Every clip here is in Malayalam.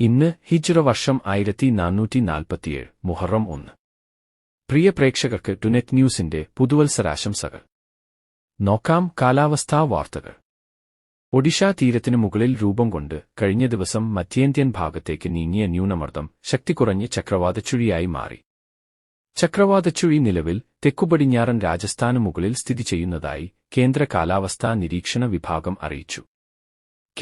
ഇന്ന് ഹിജ്റ വർഷം ആയിരത്തി നാനൂറ്റി നാൽപ്പത്തിയേഴ് മുഹറം ഒന്ന്. പ്രിയ പ്രേക്ഷകർക്ക് ടുനെറ്റ് ന്യൂസിന്റെ പുതുവത്സരാശംസകൾ. നോക്കാം കാലാവസ്ഥാ വാർത്തകൾ. ഒഡീഷ തീരത്തിനു മുകളിൽ രൂപം കൊണ്ട് കഴിഞ്ഞ ദിവസം മധ്യേന്ത്യൻ ഭാഗത്തേക്ക് നീങ്ങിയ ന്യൂനമർദ്ദം ശക്തി കുറഞ്ഞ് ചക്രവാതച്ചുഴിയായി മാറി. ചക്രവാതച്ചുഴി നിലവിൽ തെക്കുപടിഞ്ഞാറൻ രാജസ്ഥാനു മുകളിൽ സ്ഥിതി ചെയ്യുന്നതായി കേന്ദ്ര കാലാവസ്ഥാ നിരീക്ഷണ വിഭാഗം അറിയിച്ചു.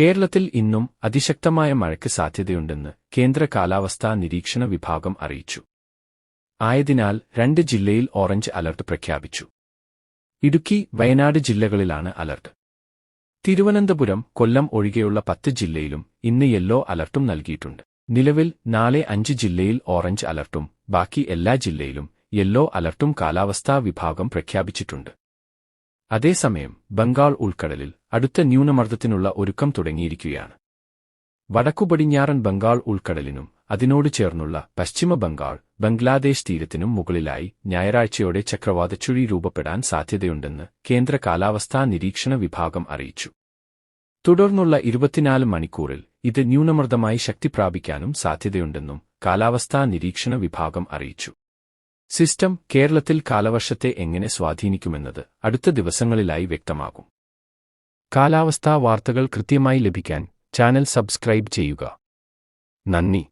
കേരളത്തിൽ ഇന്നും അതിശക്തമായ മഴയ്ക്ക് സാധ്യതയുണ്ടെന്ന് കേന്ദ്ര കാലാവസ്ഥാ നിരീക്ഷണ വിഭാഗം അറിയിച്ചു. ആയതിനാൽ രണ്ട് ജില്ലയിൽ ഓറഞ്ച് അലർട്ട് പ്രഖ്യാപിച്ചു. ഇടുക്കി വയനാട് ജില്ലകളിലാണ് അലർട്ട്. തിരുവനന്തപുരം കൊല്ലം ഒഴികെയുള്ള പത്ത് ജില്ലയിലും ഇന്ന് യെല്ലോ അലർട്ടും നൽകിയിട്ടുണ്ട്. നിലവിൽ നാളെ അഞ്ച് ജില്ലയിൽ ഓറഞ്ച് അലർട്ടും ബാക്കി എല്ലാ ജില്ലയിലും യെല്ലോ അലർട്ടും കാലാവസ്ഥാ വിഭാഗം പ്രഖ്യാപിച്ചിട്ടുണ്ട്. അതേസമയം ബംഗാൾ ഉൾക്കടലിൽ അടുത്ത ന്യൂനമർദ്ദത്തിനുള്ള ഒരുക്കം തുടങ്ങിയിരിക്കുകയാണ്. വടക്കുപടിഞ്ഞാറൻ ബംഗാൾ ഉൾക്കടലിനും അതിനോട് ചേർന്നുള്ള പശ്ചിമ ബംഗാൾ ബംഗ്ലാദേശ് തീരത്തിനും മുകളിലായി ഞായറാഴ്ചയോടെ ചക്രവാതച്ചുഴി രൂപപ്പെടാൻ സാധ്യതയുണ്ടെന്ന് കേന്ദ്ര കാലാവസ്ഥാ നിരീക്ഷണ വിഭാഗം അറിയിച്ചു. തുടർന്നുള്ള ഇരുപത്തിനാല് മണിക്കൂറിൽ ഇത് ന്യൂനമർദ്ദമായി ശക്തി പ്രാപിക്കാനും സാധ്യതയുണ്ടെന്നും കാലാവസ്ഥാ നിരീക്ഷണ വിഭാഗം അറിയിച്ചു. സിസ്റ്റം കേരളത്തിൽ കാലവർഷത്തെ എങ്ങനെ സ്വാധീനിക്കുമെന്നത് അടുത്ത ദിവസങ്ങളിലായി വ്യക്തമാകും. കാലാവസ്ഥാ വാർത്തകൾ കൃത്യമായി ലഭിക്കാൻ ചാനൽ സബ്സ്ക്രൈബ് ചെയ്യുക. നന്ദി.